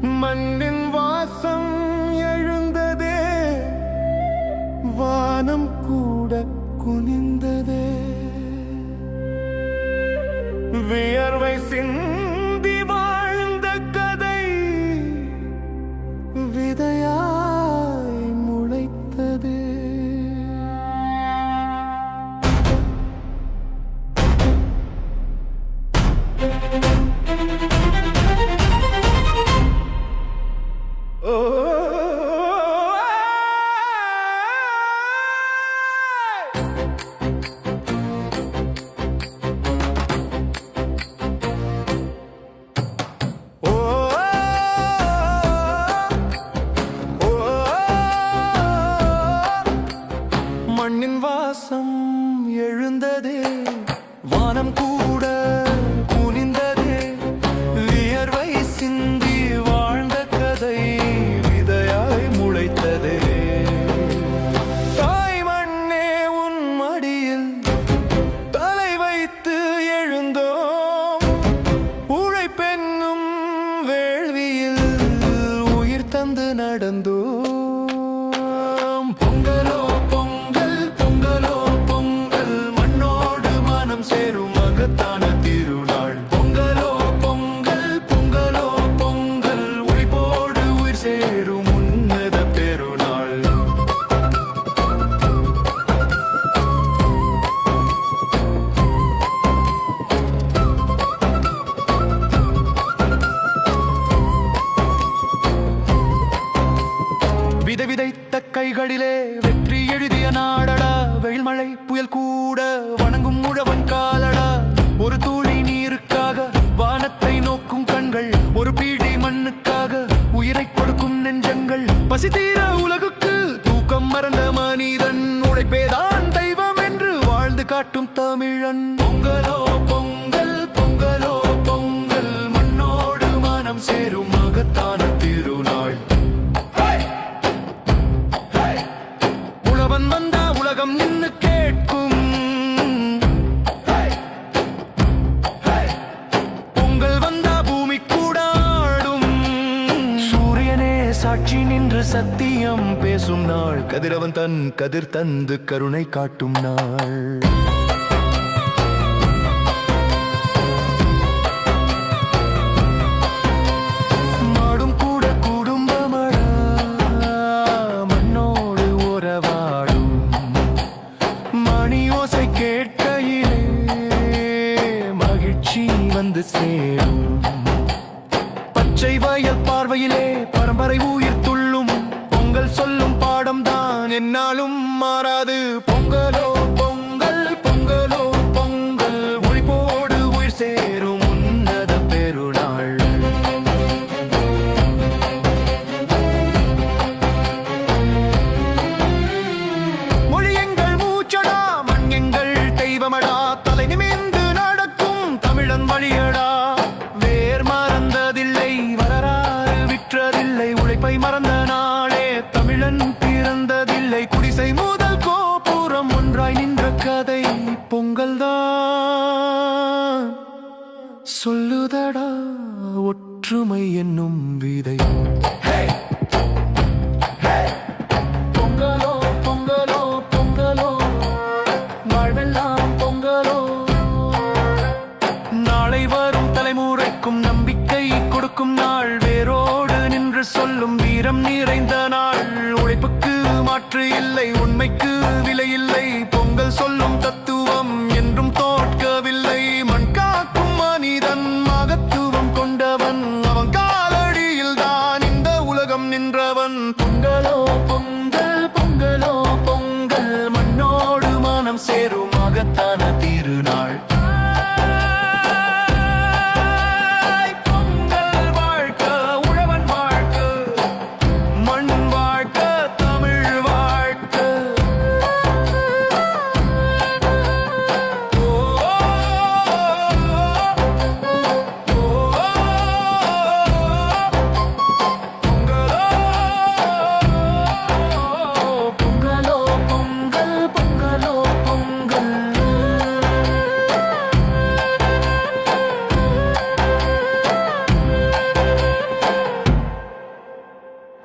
மண்ணின் வாசம் எழுந்ததே வானம் கூட குனிந்ததே. நடந்தோ விதை விதைத்த கைகளிலே வெற்றி எழுதிய நாடடா. வெயில் மழை புயல் கூட வணங்கும் முழவன் காலடா. ஒரு தூளி நீருக்காக வானத்தை நோக்கும் கண்கள் ஒரு பீடி மண்ணுக்காக உயிரை கொடுக்கும் நெஞ்சங்கள். பசி தீர உலகுக்கு தூக்கம் மறந்த மனிதன் உழைப்பேதான் தெய்வம் என்று வாழ்ந்து காட்டும் தமிழன். சாட்சி நின்று சத்தியம் பேசும் நாள். கதிரவன் தன் கதிர் தந்து கருணை காட்டும் நாள். மாடும் கூட குடும்பமடா மண்ணோடு மகிழ்ச்சி வந்து சேரும். பச்சை வயல் பார்வையிலே என்னாலும் மாறாது. பொங்கலோ பொங்கல் பொங்கலோ பொங்கல். ஒளிப்போடு உயிர் சேரும் உன்னத பெருநாள். மொழி எங்கள் மூச்சடா மண் எங்கள் தெய்வமடா. தலை நிமிந்து நடக்கும் தமிழன் வழியடா. தமிழன் குடிசை முதல் கோபுரம் ஒன்றாய் நின்ற கதை பொங்கல்தான். சொல்லுதடா ஒற்றுமை என்னும் விதை. பொங்கலோ பொங்கலோ பொங்கலோ. வாழ்வெல்லாம் பொங்கலோ. நாளை வரும் தலைமுறைக்கும் நம்பிக்கை கொடுக்கும் நாள். வேரோடு நின்று சொல்லும் வீரம் நிறைந்த நாள். மகத்தான திருநாள்.